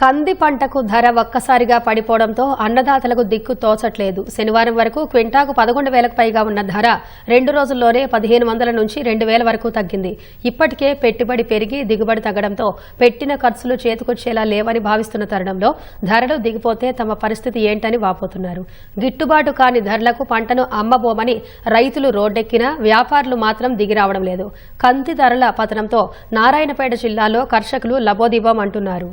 కంది పంటకు ధర ఒక్కసారిగా పడిపోవడంతో అన్నదాతలకు దిక్కు తోచట్లేదు. శనివారం వరకు క్వింటాకు పదకొండు వేలకు పైగా ఉన్న ధర రెండు రోజుల్లోనే పదిహేను వందల నుంచి రెండు వేల వరకు తగ్గింది. ఇప్పటికే పెట్టుబడి పెరిగి దిగుబడి తగ్గడంతో పెట్టిన ఖర్చులు చేతికొచ్చేలా లేవని భావిస్తున్న తరుణంలో ధరలు దిగిపోతే తమ పరిస్థితి ఏంటని వాపోతున్నారు. గిట్టుబాటు కాని ధరలకు పంటను అమ్మబోమని రైతులు రోడ్డెక్కినా వ్యాపారులు మాత్రం దిగిరావడం లేదు. కంది ధరల పతనంతో నారాయణపేట జిల్లాలో కర్షకులు లబోదిబం అంటున్నారు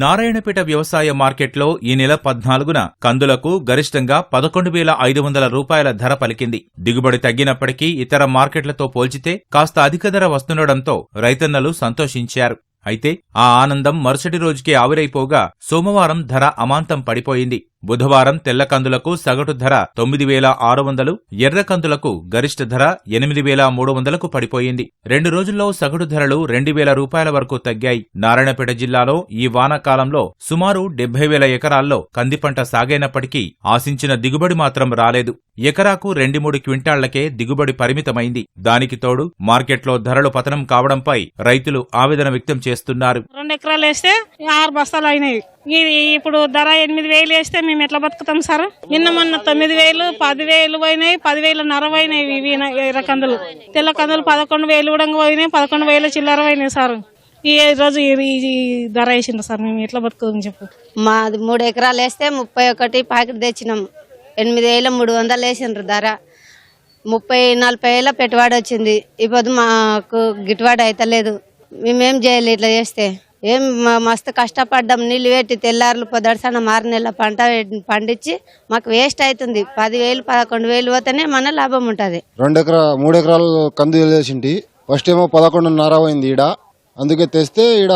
నారాయణపేట వ్యవసాయ మార్కెట్లో ఈ నెల పద్నాలుగున కందులకు గరిష్టంగా పదకొండు వేల ఐదు వందల రూపాయల ధర పలికింది. దిగుబడి తగ్గినప్పటికీ ఇతర మార్కెట్లతో పోల్చితే కాస్త అధిక ధర వస్తుండటంతో రైతన్నలు సంతోషించారు. అయితే ఆ ఆనందం మరుసటి రోజుకే ఆవిరైపోగా సోమవారం ధర అమాంతం పడిపోయింది. బుధవారం తెల్ల కందులకు సగటు ధర తొమ్మిది వేల ఆరు వందలు ఎర్ర కందులకు గరిష్ట ధర ఎనిమిది వేల మూడు వందలకు పడిపోయింది. రెండు రోజుల్లో సగటు ధరలు రెండు వేల రూపాయల వరకు తగ్గాయి. నారాయణపేట జిల్లాలో ఈ వానాకాలంలో సుమారు డెబ్బై వేల ఎకరాల్లో కంది పంట సాగైనప్పటికీ ఆశించిన దిగుబడి మాత్రం రాలేదు. ఎకరాకు రెండు మూడు క్వింటాళ్ళకే దిగుబడి పరిమితమైంది. దానికి తోడు మార్కెట్లో ధరలు పతనం కావడంపై రైతులు ఆవేదన వ్యక్తం చేస్తున్నారు. రెండు ఎకరాలు వేస్తే ఆరు బస్తాలు అయినాయి. ఇది ఇప్పుడు ధర ఎనిమిది వేలు వేస్తే మేము ఎట్లా బతుకుతాం సార్? నిన్న మొన్న తొమ్మిది వేలు పది వేలు పోయినాయి పదివేలు నర పోయినాయి ఇవి ఇరవై ఎర్ర కందులు. తెల్ల కందులు పదకొండు వేలు కూడా పోయినాయి పదకొండు వేలు చిల్లర పోయినాయి సార్. ఈ రోజు ఈ ధర వేసిండ్రు సార్ మేము ఎట్లా బతుకుదాం చెప్పు. మాది మూడు ఎకరాలు వేస్తే ముప్పై ఒకటి ప్యాకెట్ తెచ్చినాం. ఎనిమిది వేల మూడు వందలు వేసిండ్రు ధర. ముప్పై నలభై వేల పెట్టుబడి వచ్చింది. ఇప్పుడు మాకు గిట్టుబాటు అవుతలేదు మేమేం చేయాలి ఇట్లా చేస్తే. ఏం మస్తు కష్టపడ్డాం నీళ్ళు పెట్టి తెల్లారులు దర్శనం మారు నెల పంట పండించి మాకు వేస్ట్ అవుతుంది పదివేలు పదకొండు వేలు పోతేనే మన లాభం ఉంటుంది. రెండు ఎకరా మూడు ఎకరాలు కంది వేసింటి ఫస్ట్ ఏమో పదకొండున్నర పోయింది ఈడ. అందుకే తెస్తే ఈడ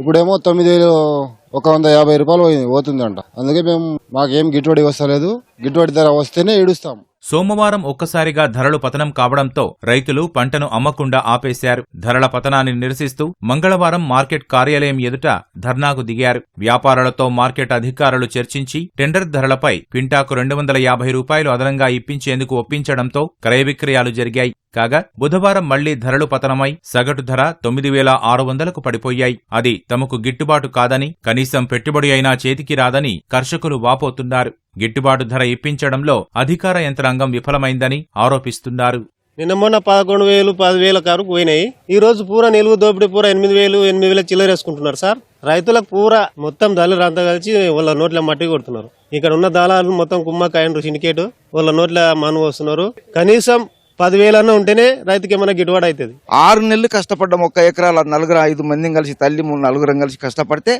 ఇప్పుడేమో తొమ్మిది వేలు ఒక వంద యాభై రూపాయలు పోయింది పోతుందంట. అందుకే మేము మాకేం గిట్టుబడి వస్తలేదు. గిట్టుబడి ధర వస్తేనే ఏడుస్తాం. సోమవారం ఒక్కసారిగా ధరలు పతనం కావడంతో రైతులు పంటను అమ్మకుండా ఆపేశారు. ధరల పతనాన్ని నిరసిస్తూ మంగళవారం మార్కెట్ కార్యాలయం ఎదుట ధర్నాకు దిగారు. వ్యాపారులతో మార్కెట్ అధికారులు చర్చించి టెండర్ ధరలపై క్వింటాకు రెండు వందల యాభై రూపాయలు అదనంగా ఇప్పించేందుకు ఒప్పించడంతో క్రయ విక్రయాలు జరిగాయి. కాగా బుధవారం మళ్ళీ ధరలు పతనమై సగటు ధర తొమ్మిది వేల ఆరు వందలకు పడిపోయాయి. అది తమకు గిట్టుబాటు కాదని కనీసం పెట్టుబడి అయినా చేతికి రాదని కర్షకులు వాపోతున్నారు. గిట్టుబాటు ధర ఇప్పించడంలో అధికార యంత్రాంగం విఫలమైందని ఆరోపిస్తున్నారు. నిన్న మొన్న పదకొండు వేలు పదివేల వరకు పోయినాయి. ఈ రోజు పూర నిలువు దోపిడీ పూర ఎనిమిది వేలు ఎనిమిది వేల చిల్లరేసుకుంటున్నారు సార్. రైతులకు పూర మొత్తం దళలు అంతా కలిసి వాళ్ళ నోట్ల మట్టి కొడుతున్నారు. ఇక్కడ ఉన్న దళాలు మొత్తం కుమ్మకాయ సిండికేట్ వాళ్ళ నోట్ల మను వస్తున్నారు కనీసం పదివేలన్నా ఉంటేనే రైతుకి ఏమైనా గిట్టుబాటు అవుతుంది. ఆరు నెలలు కష్టపడ్డాం ఒక్క ఎకరాల నలుగురు ఐదు మందిని కలిసి తల్లి మూడు నలుగురం కలిసి కష్టపడితే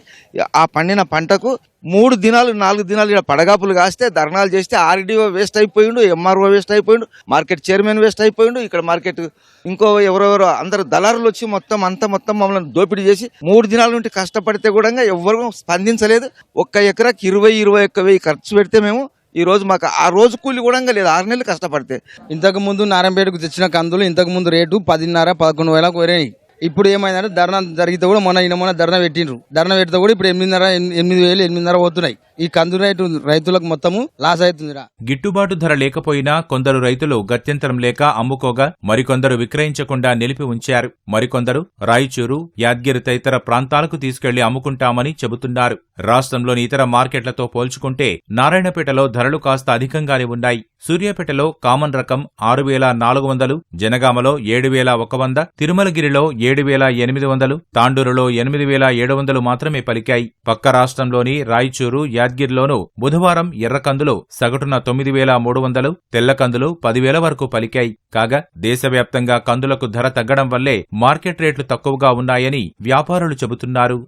ఆ పండిన పంటకు మూడు దినాలు నాలుగు దినాలు ఇక్కడ పడగాపులు కాస్తే ధర్నాలు చేస్తే ఆర్డీఓ వేస్ట్ అయిపోయిండు ఎంఆర్ఓ వేస్ట్ అయిపోయిండు మార్కెట్ చైర్మన్ వేస్ట్ అయిపోయిండు ఇక్కడ మార్కెట్ ఇంకో ఎవరెవరో అందరు దళారులు వచ్చి మొత్తం అంతా మొత్తం మమ్మల్ని దోపిడీ చేసి మూడు దినాల నుండి కష్టపడితే కూడా ఎవరు స్పందించలేదు. ఒక్క ఎకరాకి ఇరవై ఇరవై ఒక్క వెయ్యి ఖర్చు పెడితే మేము ఈ రోజు మాకు ఆ రోజు కూలి కూడా లేదు. ఆరు నెలలు కష్టపడితే. ఇంతకు ముందు నారాయణపేటకు తెచ్చిన కందులు ఇంతకు ముందు రేటు పదిన్నర పదకొండు వేలకు పోయినాయి ఇప్పుడు ఏమైందంటే ధర్నా జరిగితే కూడా మొన్న ఈయన మొన్న ధర్నా పెట్టిండ్రు. ధర్నా పెడితే కూడా ఇప్పుడు ఎనిమిదిన్నర ఎనిమిది వేలు ఎనిమిదిన్నర పోతున్నాయి. ఈ కందు రేటు రైతులకు మొత్తము లాస్ అవుతుందిరా. గిట్టుబాటు ధర లేకపోయినా కొందరు రైతులు గత్యంతరం లేక అమ్ముకోగా మరికొందరు విక్రయించకుండా నిలిపి ఉంచారు. మరికొందరు రాయచూరు యాద్గిరి తదితర ప్రాంతాలకు తీసుకెళ్ళి అమ్ముకుంటామని చెబుతున్నారు. రాష్ట్రంలోని ఇతర మార్కెట్లతో పోల్చుకుంటే నారాయణపేటలో ధరలు కాస్త అధికంగానే ఉన్నాయి. సూర్యాపేటలో కామన్ రకం ఆరు వేల నాలుగు వందలు జనగామలో ఏడు వేల ఒక వంద తిరుమలగిరిలో ఏడు వేల ఎనిమిది వందలు తాండూరులో ఎనిమిది వేల ఏడు వందలు మాత్రమే పలికాయి. పక్క రాష్ట్రంలోని రాయచూరు యాద్గిరిలోనూ బుధవారం ఎర్రకందులు సగటున తొమ్మిది వేల మూడు వందలు తెల్లకందులు పదివేల వరకు పలికాయి. కాగా దేశవ్యాప్తంగా కందులకు ధర తగ్గడం వల్లే మార్కెట్ రేట్లు తక్కువగా ఉన్నాయని వ్యాపారులు చెబుతున్నారు.